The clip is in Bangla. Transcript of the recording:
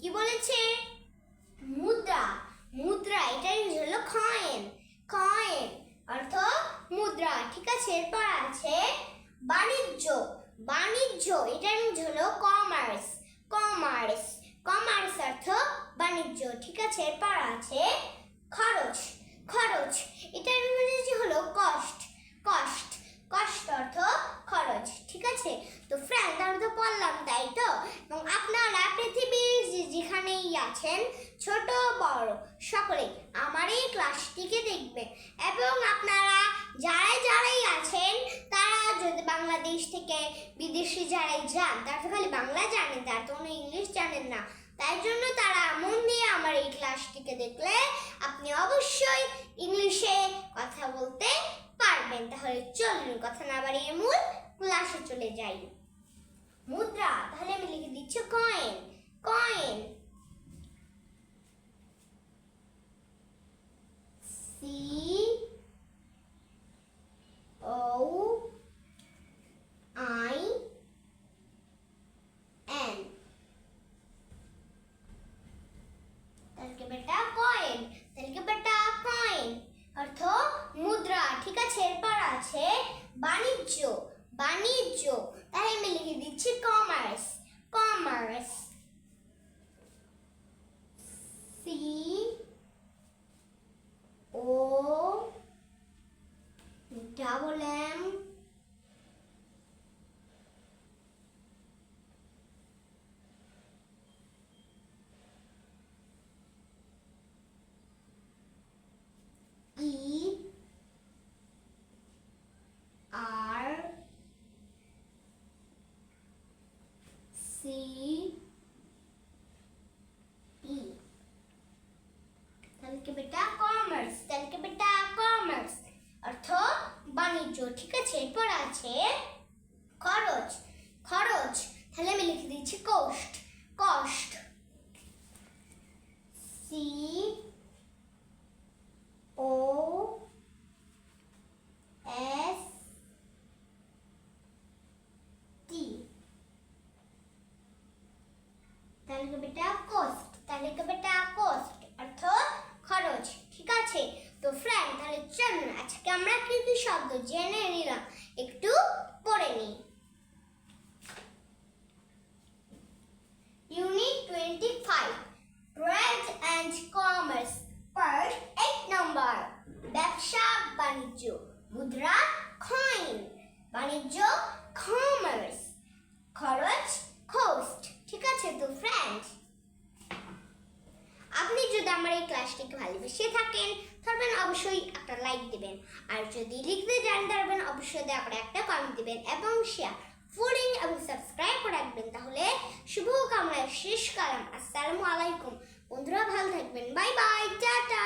কি বলেছে? মুদ্রা। মুদ্রা এটা হলো কয়েন কয়েন অর্থ মুদ্রা। ঠিক আছে, এরপর আছে বাণিজ্য। বাণিজ্য, এটার হলো কমার্স কমার্স কমার্স অর্থ বাণিজ্য। ঠিক আছে, এরপর আছে খরচ। খরচ, এটার ইংরেজি হলো কস্ট কস্ট কস্ট অর্থ খরচ। ঠিক আছে? তো ফ্রেন্ড আমরা তো পড়লাম তাই তো? এবং আপনারা যেখানেই আছেন ছোট, বড় সকলে আমার এই ক্লাসটিকে দেখবেন এবং আপনারা যারাই যারাই আছেন, তারা যদি বাংলাদেশ থেকে বিদেশে যারাই যান, তারা তো খালি বাংলা জানেন তারা তো কোনো ইংলিশ জানেন না। তাই জন্য তারা মন দিয়ে আমার এই ক্লাসটিকে দেখলে আপনি অবশ্যই ইংলিশে কথা বলতে পারবেন। তাহলে চলুন, কথা না বাড়িয়ে মূল ক্লাসে চলে যাই। মুদ্রা, তাহলে আমি লিখে দিচ্ছি coin C O I N তাহলে বেটা কয়েন তাহলে বেটা কয়েন অর্থ ঠিক এরপর আছে? বাণিজ্য বাণিজ্য। তাই আমি লিখে দিচ্ছি commerce commerce C O double M E R C E তাহলে কি বেটা কমার্স তাহলে কি বেটা কমার্স অর্থ বাণিজ্য ঠিক আছে এরপর আছে খরচ খরচ, তাহলে আমি লিখে দিচ্ছি cost cost C, O, S, T. তাহলে বেটা কস্ট তাহলে বেটা কস্ট অর্থ খরচ, ঠিক আছে? তো ফ্রেন্ড তাহলে আজকে আমরা কি কি শব্দ জেনে নিলাম। একটু পড়ে নিই। Unit twenty five trade and commerce part eight নম্বর ব্যবসা, বাণিজ্য, মুদ্রা কয়েন বাণিজ্য কমার্স খরচ কোস্ট ঠিক আছে তো ফ্রেন্ড আপনি যদি আমার এই ক্লাসটিকে ভালোবেসে থাকেন তাহলে অবশ্যই একটা লাইক দিবেন। আর যদি লিখতে জানতে পারবেন, অবশ্যই দয়া করে একটা কমেন্ট দিবেন এবং শেয়ার ফলোইং এবং সাবস্ক্রাইব করে রাখবেন তাহলে শুভ কামনায় শেষ কালাম। আসসালামু আলাইকুম। বন্ধুরা, ভালো থাকবেন। Bye bye tata.